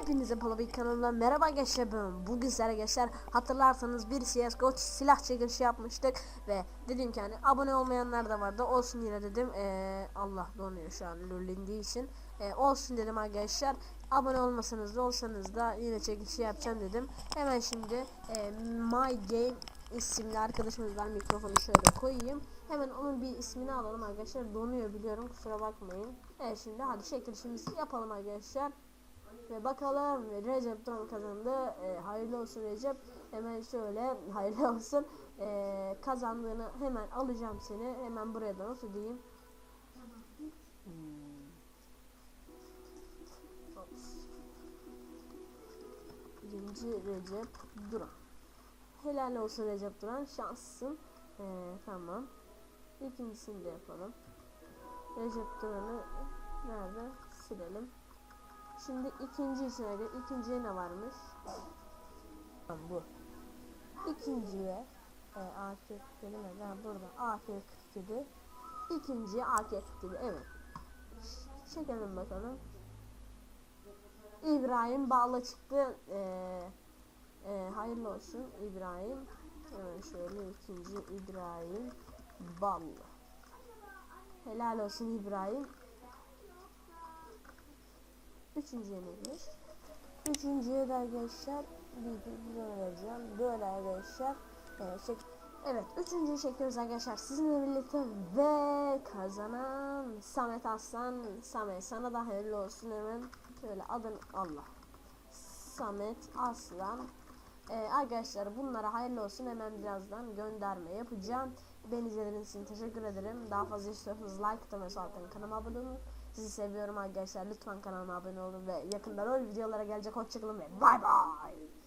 Hepinize Polobi kanalına merhaba gençler. Ben bugün sizlere gençler hatırlarsanız bir CSGO silah çekilişi yapmıştık ve dedim ki hani abone olmayanlar da vardı. Olsun yine dedim Ee, Allah donuyor şu an lullindiği için. Ee, olsun dedim arkadaşlar abone olmasanız da olsanız da yine çekilişi yapacağım dedim. Hemen şimdi e, My Game isimli arkadaşımızdan mikrofonu şöyle koyayım. Hemen onun bir ismini alalım arkadaşlar donuyor biliyorum kusura bakmayın. Evet şimdi hadi çekilişimizi yapalım arkadaşlar ve bakalım Recep Duran kazandı. Ee, hayırlı olsun Recep. Hemen şöyle hayırlı olsun. Ee, kazandığını hemen alacağım seni. Hemen buraya da not edeyim. Hmm. Birinci Recep Duran. Helal olsun Recep Duran. Şanslısın. Ee, tamam. İkincisini de yapalım. Recep Duran'ı nerede? Silelim. Şimdi ikinci içine gir. İkinciye ne varmış? Tamam bu. İkinciye e, AK kelime ben burada AK 47. İkinciye AK 47. Evet. Çekelim bakalım. İbrahim bağla çıktı. Ee, e, hayırlı olsun İbrahim. Hemen şöyle ikinci İbrahim Ballı. Helal olsun İbrahim. Üçüncüye neymiş? Üçüncüye de arkadaşlar bir böyle vereceğim. Böyle arkadaşlar. Evet, çek evet üçüncüyü çekiyoruz arkadaşlar sizinle birlikte ve kazanan Samet Aslan. Samet sana da hayırlı olsun hemen. Şöyle adın Allah. Samet Aslan. Ee, arkadaşlar bunlara hayırlı olsun hemen birazdan gönderme yapacağım. Beni izlediğiniz için teşekkür ederim. Daha fazla istiyorsanız like atın ve kanalıma abone olun. Sizi seviyorum arkadaşlar. Lütfen kanalıma abone olun ve yakında rol videolara gelecek. Hoşçakalın ve bay bay.